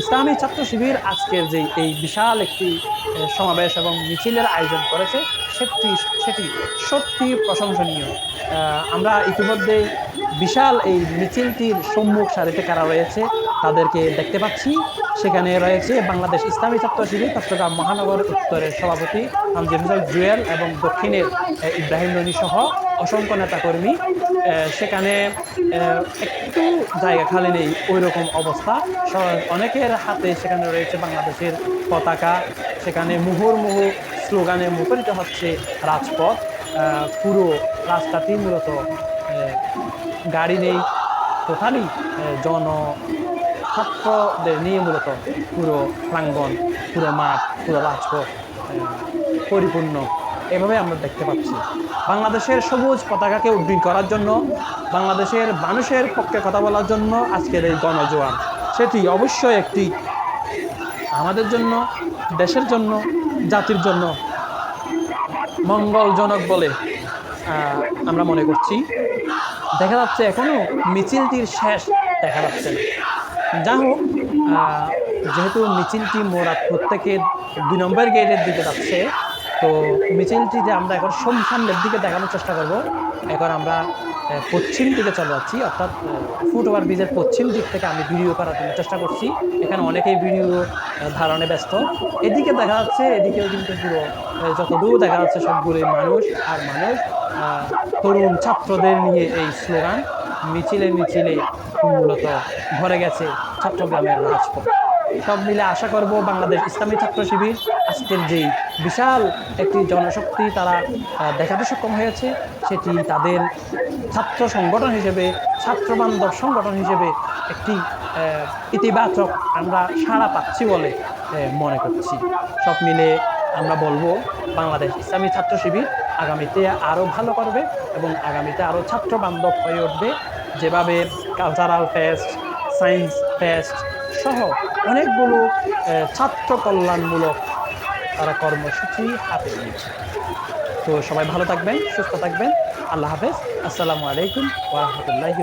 ইসলামী ছাত্র শিবির আজকের যে এই বিশাল একটি সমাবেশ এবং মিছিলের আয়োজন করেছে, সেটি সেটি সত্যি প্রশংসনীয়। আমরা ইতিমধ্যে বিশাল এই মিছিলটির সম্মুখ সারিতে কারা রয়েছে তাদেরকে দেখতে পাচ্ছি। সেখানে রয়েছে বাংলাদেশ ইসলামী ছাত্র শিবির, চট্টগ্রাম মহানগর উত্তরের সভাপতি আমজিরুল জুয়েল এবং দক্ষিণের ইব্রাহিম রনি সহ অসংখ্য নেতাকর্মী। সেখানে একটু জায়গা খালি নেই ওই রকম অবস্থা অনেকের হাতে সেখানে রয়েছে বাংলাদেশের পতাকা। সেখানে মুহুর্মুহু স্লোগানে মুখরিত হচ্ছে রাজপথ। পুরো রাস্তাটি মূলত গাড়ি নেই। টোটালি জন ছাত্রদের নিয়ে মূলত পুরো প্রাঙ্গণ পুরো মাঠ পুরো রাজপথ পরিপূর্ণ এভাবে আমরা দেখতে পাচ্ছি। বাংলাদেশের সবুজ পতাকাকে উড্ডীন করার জন্য, বাংলাদেশের মানুষের পক্ষে কথা বলার জন্য আজকের এই গণজোয়ার। সেটি অবশ্যই একটি আমাদের জন্য, দেশের জন্য, জাতির জন্য মঙ্গলজনক বলে আমরা মনে করছি। দেখা যাচ্ছে এখনও মিছিলটির শেষ দেখা যাচ্ছে যা হোক যেহেতু মিছিলটি মোরা প্রত্যেকে দুই নম্বর গেটের দিকে যাচ্ছে, তো মিছিলটিতে আমরা এখন সামনের দিকে দেখানোর চেষ্টা করব। এখন আমরা পশ্চিম দিকে চলে যাচ্ছি, অর্থাৎ ফুট ওভার ব্রিজের পশ্চিম দিক থেকে আমি ভিডিও করার জন্য চেষ্টা করছি। এখানে অনেকেই ভিডিও ধারণে ব্যস্ত। এদিকে দেখা যাচ্ছে, এদিকেও কিন্তু পুরো যতদূর দেখা যাচ্ছে সবগুলোই মানুষ আর মানুষ। তরুণ ছাত্রদের নিয়ে এই স্লোগান, মিছিলে মিছিলে মূলত ভরে গেছে চট্টগ্রামের রাজপথ। সব মিলে আশা করব বাংলাদেশ ইসলামী ছাত্র শিবির আজকের যেই বিশাল একটি জনশক্তি তারা দেখাতে সক্ষম হয়েছে, সেটি তাদের ছাত্র সংগঠন হিসেবে, ছাত্র বান্ধব সংগঠন হিসেবে একটি ইতিবাচক আমরা সাড়া পাচ্ছি বলে মনে করছি। সব মিলে আমরা বলব বাংলাদেশ ইসলামী ছাত্র শিবির আগামীতে আরও ভালো করবে এবং আগামীতে আরও ছাত্র বান্ধব হয়ে উঠবে। যেভাবে কালচারাল ফেস্ট সায়েন্স ফেস্ট সহ অনেকগুলো ছাত্র কল্যাণমূলক তারা কর্মসূচি হাতে নিয়েছে। তো সবাই ভালো থাকবেন, সুস্থ থাকবেন। আল্লাহ হাফেজ। আসসালামু আলাইকুম ওরহমতুল্লাহি